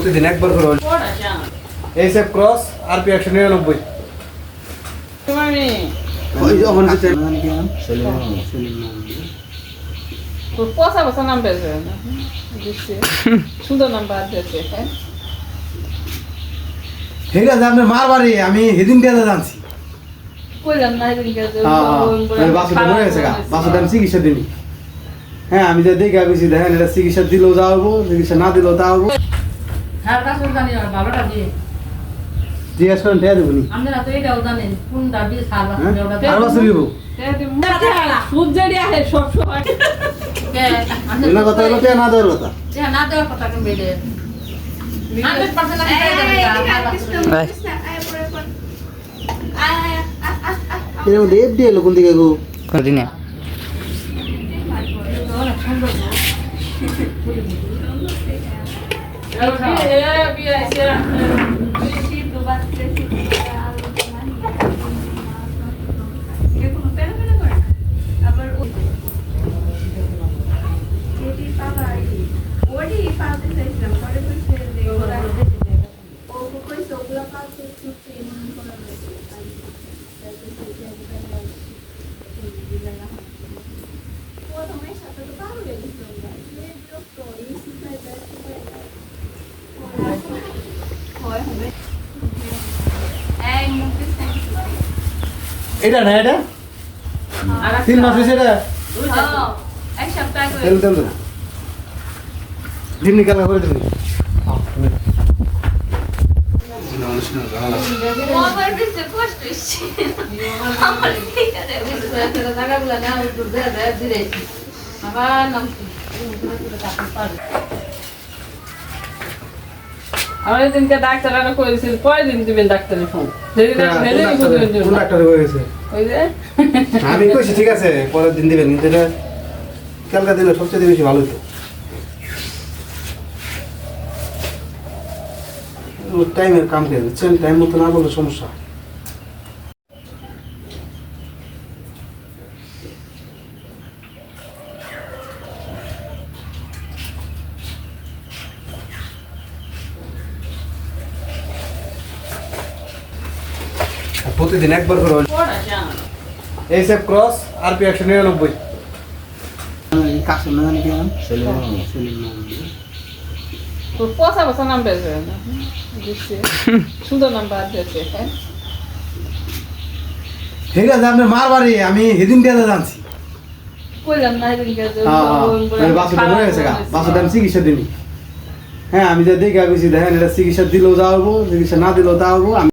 প্রতিদিন একবার করে এইচ এফ ক্রস আরপি একশো নিরানব্বই। পচা নাম সুন্দর ঠিক আছে আপনার মার বাড়ি আমি জানছি যে চিকিৎসা দিনি হ্যাঁ আমি যে দেখে গেছি দেখেন এটা চিকিৎসা দিলেও যাওয়াবো চিকিৎসা না দিলেও হ্যাঁ জিজ্ঞাসা করেন ঠেয়া দেবনি আপনারা তো এটাও জানেন কোনটা বীজ সার হ্যাঁ ওটা আর বছর দিব সূর্যেরই আহে সব সময় না কথা হলো না দেওয়ার কথা না দেওয়ার কথা বেড়ে হান্ড্রেড পার্সেন্ট আমি এর মধ্যে এফডি এলো কোন দিকে গো Bir şey, bir şey, bir şey, bir şey, এটা না, এটা? তিন মাস হয়েছে এটা? করে তেল তেল দিমনি কালা করে দিমনি আমার বেশি কষ্ট হচ্ছে আমার ঠিক আছে জায়গাগুলো না একটু দেয় দেয় দিলে আবার নামছি আমার দিনকে ডাক্তার আরও করেছিল পরের দিন দিবেন ফোন? কোন ডাক্তার হয়ে ওই যে? আমি কইছি ঠিক আছে পরের দিন দিবেন কিন্তু এটা কালকা দিলে সবচেয়ে বেশি ভালো হতো টাইমের কাম কে বুঝছেন? টাইম মতো না বললে সমস্যা। প্রতিদিন একবার করে এইচ এফ ক্রস আরপি একশো নিরানব্বই। পচা পচা নাম সুন্দর নাম্বার দিয়েছে হ্যাঁ? ঠিক আছে আমি সেদিন দিয়ে জানছি। যে হ্যাঁ হ্যাঁ চিকিৎসা দিনি হ্যাঁ আমি যে দেখে গেছি দেখেন এটা চিকিৎসা দিলেও যাওয়াবো চিকিৎসা না দিলেও আমি